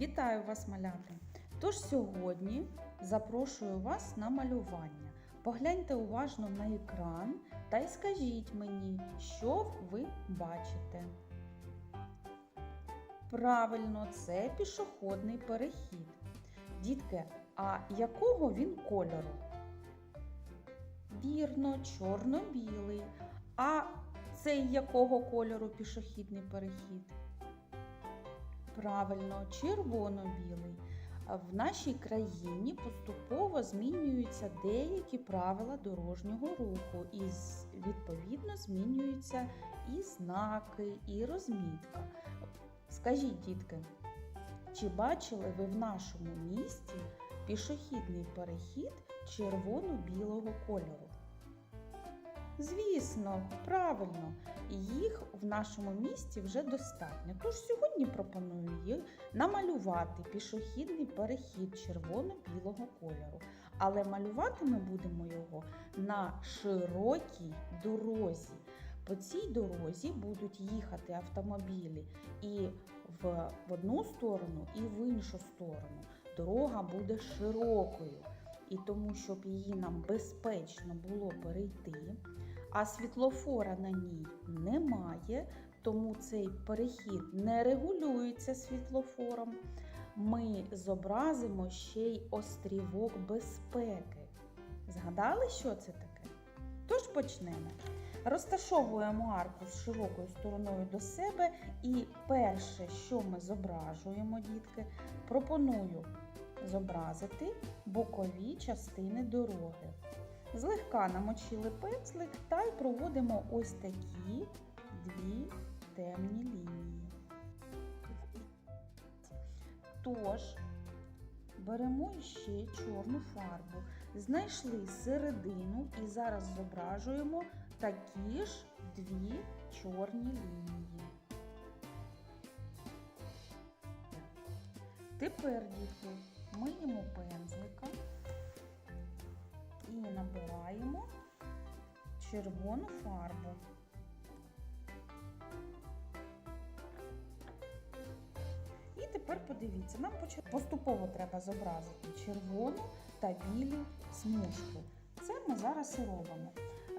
Вітаю вас, малята! Тож сьогодні запрошую вас на малювання. Погляньте уважно на екран та й скажіть мені, що ви бачите. Правильно, це пішохідний перехід. Дітки, а якого він кольору? Вірно, чорно-білий. А цей якого кольору пішохідний перехід? Правильно, червоно-білий. В нашій країні поступово змінюються деякі правила дорожнього руху, і відповідно змінюються і знаки, і розмітка. Скажіть, дітки, чи бачили ви в нашому місті пішохідний перехід червоно-білого кольору? Звісно, правильно, в нашому місті вже достатньо. Тож сьогодні пропоную їх намалювати пішохідний перехід червоно-білого кольору. Але малювати ми будемо його на широкій дорозі. По цій дорозі будуть їхати автомобілі і в одну сторону, і в іншу сторону. Дорога буде широкою. І тому, щоб її нам безпечно було перейти, а світлофора на ній немає, тому цей перехід не регулюється світлофором. Ми зобразимо ще й острівок безпеки. Згадали, що це таке? Тож почнемо. Розташовуємо арку з широкою стороною до себе, і перше, що ми зображуємо, дітки, пропоную зобразити бокові частини дороги. Злегка намочили пензлик та й проводимо ось такі дві темні лінії. Тож, беремо ще чорну фарбу, знайшли середину і зараз зображуємо такі ж дві чорні лінії. Тепер, дітки, миємо пензлика і набираємо червону фарбу. І тепер подивіться, нам поступово треба зобразити червону та білі смужки. Це ми зараз і робимо.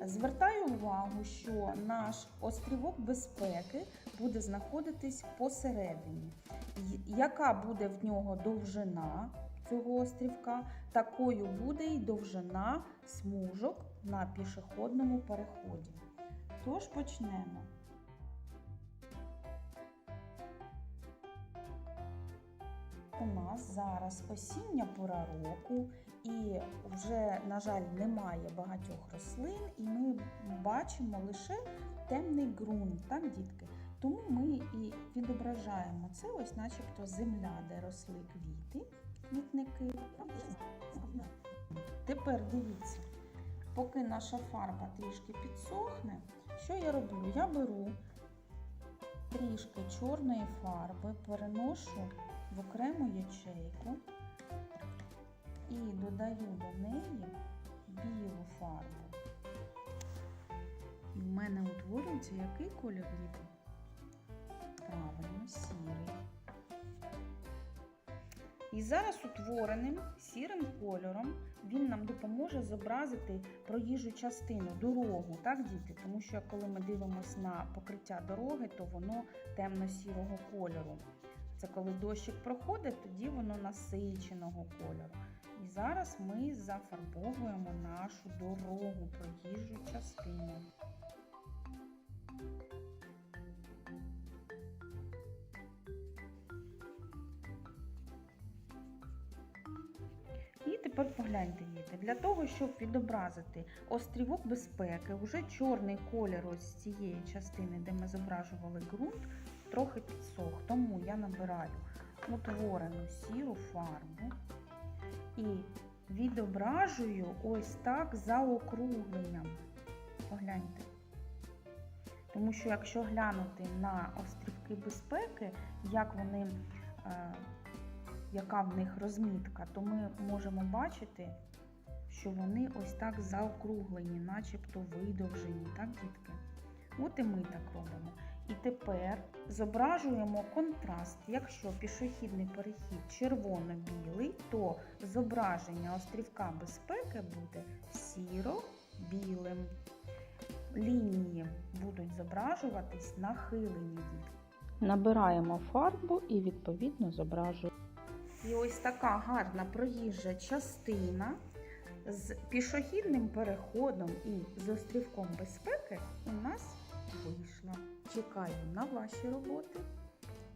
Звертаю увагу, що наш острівок безпеки буде знаходитись посередині. Яка буде в нього довжина цього острівка, такою буде і довжина смужок на пішохідному переході. Тож почнемо. У нас зараз осіння пора року, і вже, на жаль, немає багатьох рослин, і ми бачимо лише темний ґрунт, так, дітки? Тому ми і відображаємо це, ось начебто земля, де росли квіти, квітники. Тепер дивіться, поки наша фарба трішки підсохне, що я роблю? Я беру трішки чорної фарби, переношу в окрему ячейку і додаю до неї білу фарбу. І в мене утворюється який колір діти? Правильно, сірий. І зараз утвореним сірим кольором він нам допоможе зобразити проїжджу частину, дорогу, так, діти? Тому що коли ми дивимося на покриття дороги, то воно темно-сірого кольору. Це коли дощик проходить, тоді воно насиченого кольору. І зараз ми зафарбовуємо нашу дорогу, проїжджу частину. Тепер погляньте, діти, для того, щоб відобразити острівок безпеки, вже чорний колір ось цієї частини, де ми зображували ґрунт, трохи підсох. Тому я набираю утворену сіру фарбу і відображую ось так за округленням. Погляньте. Тому що якщо глянути на острівки безпеки, як вони, е, яка в них розмітка, то ми можемо бачити, що вони ось так заокруглені, начебто видовжені, так, дітки? От і ми так робимо. І тепер зображуємо контраст. Якщо пішохідний перехід червоно-білий, то зображення острівка безпеки буде сіро-білим. Лінії будуть зображуватись нахилені. Набираємо фарбу і відповідно зображуємо. І ось така гарна проїжджа частина з пішохідним переходом і з острівком безпеки у нас вийшла. Чекаю на ваші роботи.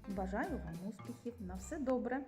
Бажаю вам успіхів. На все добре!